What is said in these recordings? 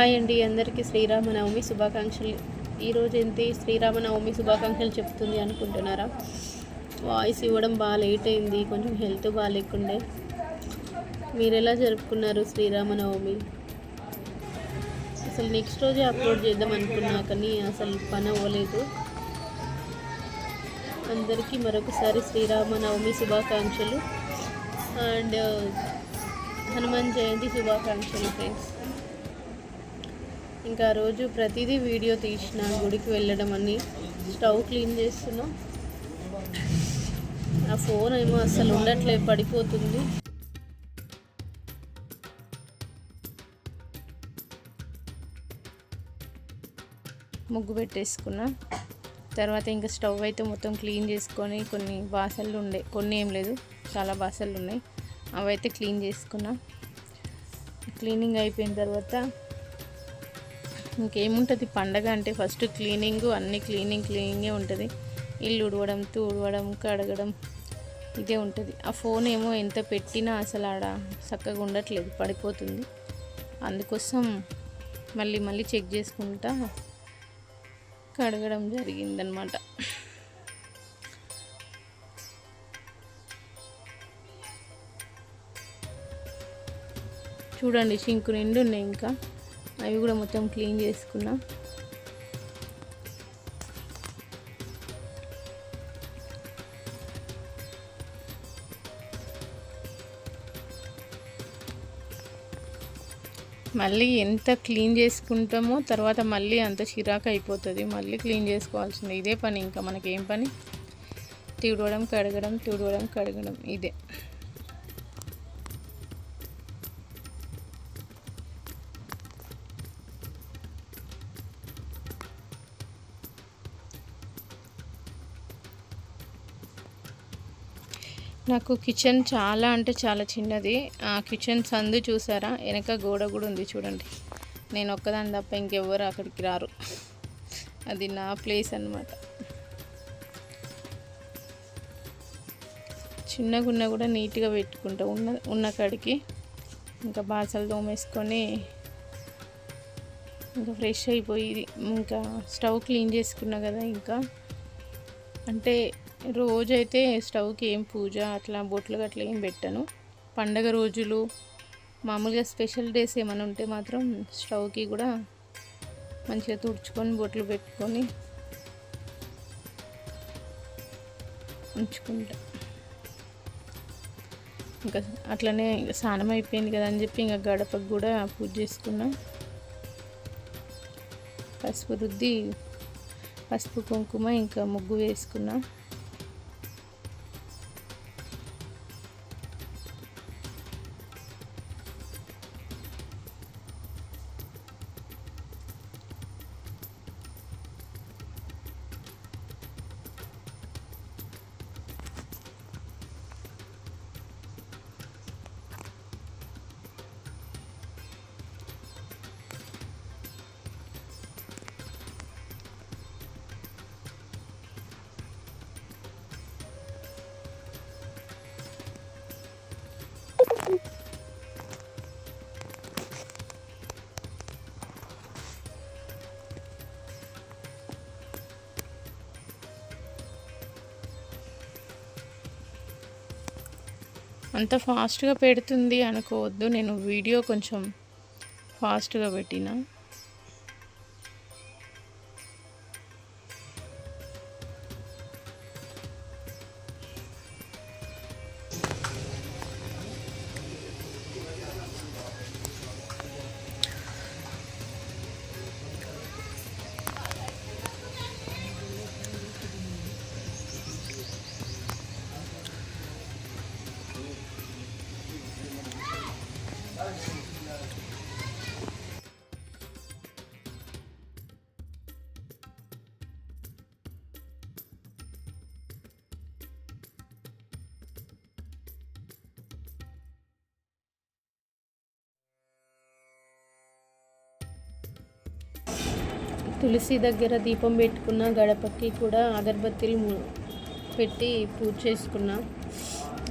Hi అండి అందరికీ శ్రీరామనవమి శుభాకాంక్షలు. ఈరోజు ఏంటి? శ్రీరామనవమి శుభాకాంక్షలు చెప్తుంది అనుకుంటున్నారా? వాయిస్ ఇవ్వడం బాగా లేట్ అయింది కొంచెం హెల్త్ బాగాలేకుండే మీరు ఎలా జరుపుకున్నారు శ్రీరామనవమి? అసలు నెక్స్ట్ రోజే అప్లోడ్ చేద్దాం అనుకున్నా కానీ అసలు పని అవ్వలేదు. అందరికీ మరొకసారి శ్రీరామనవమి శుభాకాంక్షలు. అండ్ హనుమాన్ జయంతి శుభాకాంక్షలు ఫ్రెండ్స్. ఇంకా రోజు ప్రతిదీ వీడియో తీసిన గుడికి వెళ్ళడం అని స్టవ్ క్లీన్ చేస్తున్నా. ఆ ఫోన్ ఏమో అసలు ఉండట్లే పడిపోతుంది. ముగ్గు పెట్టేసుకున్నా. తర్వాత ఇంకా స్టవ్ అయితే మొత్తం క్లీన్ చేసుకొని కొన్ని బాసలు ఉండే కొన్ని ఏం లేదు చాలా బాసలు ఉన్నాయి. అవి అయితే క్లీన్ చేసుకున్నా. క్లీనింగ్ అయిపోయిన తర్వాత ఇంకేముంటుంది? పండగ అంటే ఫస్ట్ క్లీనింగ్ అన్ని క్లీనింగ్ క్లీనింగే ఉంటుంది. ఇల్లు ఉడవడం తూడవడం కడగడం ఇదే ఉంటుంది. ఆ ఫోన్ ఏమో ఎంత పెట్టినా అసలు ఆడ చక్కగా ఉండట్లేదు పడిపోతుంది. అందుకోసం మళ్ళీ మళ్ళీ చెక్ చేసుకుంటా కడగడం జరిగిందనమాట. చూడండి సింకు నిండు ఉన్నాయి ఇంకా. అవి కూడా మొత్తం క్లీన్ చేసుకున్నా. మళ్ళీ ఎంత క్లీన్ చేసుకుంటామో తర్వాత మళ్ళీ అంత చిరాకు అయిపోతుంది. మళ్ళీ క్లీన్ చేసుకోవాల్సింది. ఇదే పని ఇంకా మనకేం పని? తిడవడం కడగడం తిడవడం కడగడం ఇదే. నాకు కిచెన్ చాలా అంటే చాలా చిన్నది. ఆ కిచెన్ సందు చూసారా? వెనక గోడ కూడా ఉంది చూడండి. నేను ఒక్కదాని తప్ప ఇంకెవ్వరు అక్కడికి రారు. అది నా ప్లేస్ అన్నమాట. చిన్నగా ఉన్నా కూడా నీట్గా పెట్టుకుంటా. ఉన్న ఉన్న కాడికి ఇంకా బాసలు తోమేసుకొని ఇంకా ఫ్రెష్ అయిపోయి ఇంకా స్టవ్ క్లీన్ చేసుకున్నా కదా ఇంకా. అంటే రోజైతే స్టవ్కి ఏం పూజ అట్లా బొట్లు అట్లా ఏం పెట్టను. పండగ రోజులు మామూలుగా స్పెషల్ డేస్ ఏమైనా ఉంటే మాత్రం స్టవ్కి కూడా మంచిగా తుడుచుకొని బొట్లు పెట్టుకొని ఉంచుకుంటా. ఇంకా అట్లనే స్నానం అయిపోయింది కదా అని చెప్పి ఇంకా గడపకు కూడా పూజ చేసుకున్నా. పసుపు రుద్ది పసుపు కుంకుమ ఇంకా ముగ్గు వేసుకున్నా. అంత ఫాస్ట్గా పెడుతుంది అనుకోవద్దు. నేను వీడియో కొంచెం ఫాస్ట్గా పెట్టిన. తులసి దగ్గర దీపం పెట్టుకున్న గడపకి కూడా అగరబత్తీలు పెట్టి పూజ చేసుకున్నా.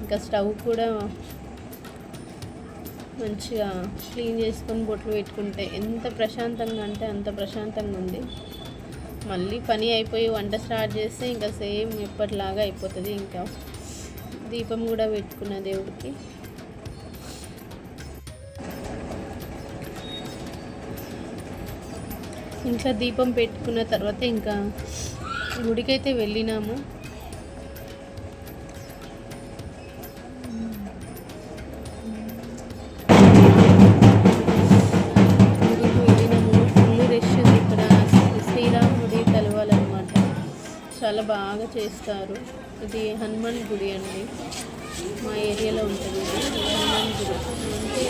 ఇంకా స్టవ్ కూడా మంచిగా క్లీన్ చేసుకొని బొట్లు పెట్టుకుంటే ఎంత ప్రశాంతంగా అంటే అంత ప్రశాంతంగా ఉంది. మళ్ళీ పని అయిపోయి వంట స్టార్ట్ చేస్తే ఇంకా సేమ్ ఎప్పటిలాగా అయిపోతుంది. ఇంకా దీపం కూడా పెట్టుకున్న దేవుడికి. ఇంట్లో దీపం పెట్టుకున్న తర్వాత ఇంకా గుడికైతే వెళ్ళినాము. గుడికి వెళ్ళినాము. ఫుల్ రష్ ఇక్కడ. శ్రీరాముడి తలవాలన్నమాట. చాలా బాగా చేస్తారు. ఇది హనుమాన్ గుడి అండి. మా ఏరియాలో ఉంటుంది ఇది. హనుమాన్ గుడి. అంటే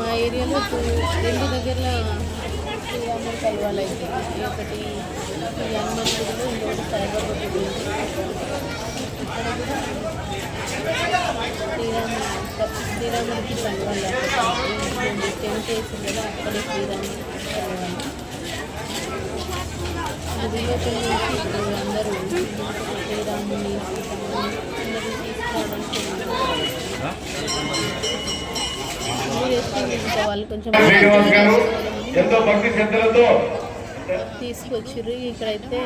మా ఏరియాలో రెండు దగ్గర శ్రీరాముడి తలవాలు అయితే ఒకటి ఈ హనుమాన్ గుడిలో ఇంకొకటి సాయిబాబా గుడి ఇక్కడ కూడా శ్రీరాముడు శ్రీరాముడికి కలవాలి టెంట్ వేసి కదా అక్కడే శ్రీరాముడికి కలవాలి గుడిలోపల ఇప్పుడు అందరూ శ్రీరాముని సీతమ్మని తీసుకురావడానికి వాళ్ళు కొంచెం ఎంతో భక్తి శ్రద్ధలతో తీసుకొచ్చిర్రు. ఇక్కడైతే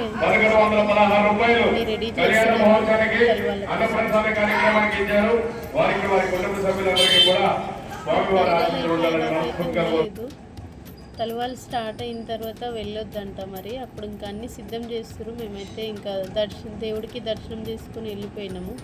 రెడీ తలవాలు స్టార్ట్ అయిన తర్వాత వెళ్ళొద్దంట మరి. అప్పుడు ఇంకా అన్ని సిద్ధం చేస్తారు మేమైతే ఇంకా దర్శనం దేవుడికి దర్శనం చేసుకుని వెళ్ళిపోయినాము.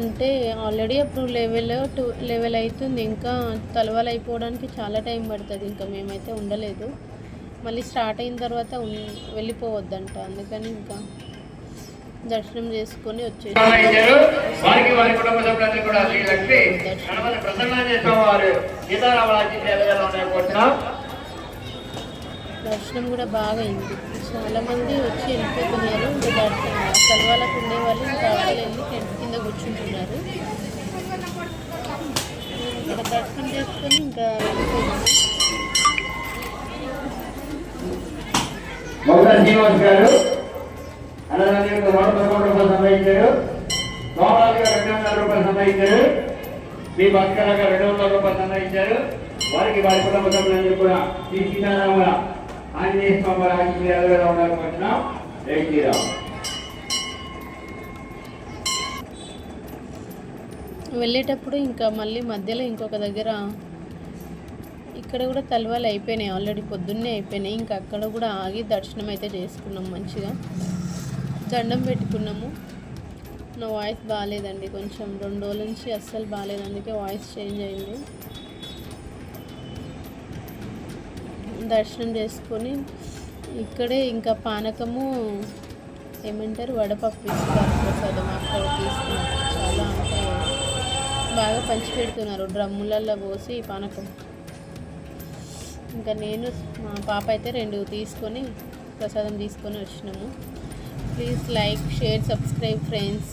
అంటే ఆల్రెడీ అప్పుడు లెవెల్ టూ లెవెల్ అవుతుంది ఇంకా తలవాలు అయిపోవడానికి చాలా టైం పడుతుంది. ఇంకా మేమైతే ఉండలేదు. మళ్ళీ స్టార్ట్ అయిన తర్వాత వెళ్ళిపోవద్దంట. అందుకని ఇంకా దర్శనం చేసుకొని వచ్చేసి. దర్శనం. కూడా బాగా అయింది. చాలా మంది వచ్చి వెళ్ళిపోతున్నారు. ఇంకా దర్శనం తలవాళ్ళకు ఉండే వాళ్ళు ఇంకా వాళ్ళు కింద కూర్చుంటున్నారు. ఇక్కడ దర్శనం చేసుకొని ఇంకా శ్రీనివాస్ గారు అలాగే నూట పదకొండు రూపాయలు సంపాదించారు సోమరాజు గారు రెండు వందల రూపాయలు సంపాదించారు శ్రీ భాస్కర్ గారు రెండు వందల రూపాయలు సంపాదించారు వారికి వారి కుటుంబ సభ్యులందరూ కూడా శ్రీ సీతారామ ఆంజనేయ స్వామి వారి ఆశీర్వాదాలు పట్టిన జై శ్రీరామ్. వెళ్ళేటప్పుడు ఇంకా మళ్ళీ మధ్యలో ఇంకొక దగ్గర ఇక్కడ కూడా తలవాలు అయిపోయినాయి ఆల్రెడీ పొద్దున్నే అయిపోయినాయి. ఇంకా అక్కడ కూడా ఆగి దర్శనం అయితే చేసుకున్నాం మంచిగా. దండం పెట్టుకున్నాము. నా వాయిస్ బాగాలేదండి కొంచెం రెండు రోజుల నుంచి అస్సలు బాగాలేదు అందుకే వాయిస్ చేంజ్ అయింది. దర్శనం చేసుకొని ఇక్కడే ఇంకా పానకము ఏమంటారు వడపప్పు ఇస్తారు ప్రసాదం అక్కడ తీసుకున్నాం చాలా అంటే బాగా పంచి పెడుతున్నారు. డ్రమ్ములలో పోసి పానకం. ఇంకా నేను మా పాప అయితే రెండు తీసుకొని ప్రసాదం తీసుకొని వచ్చినాము. Please like share subscribe friends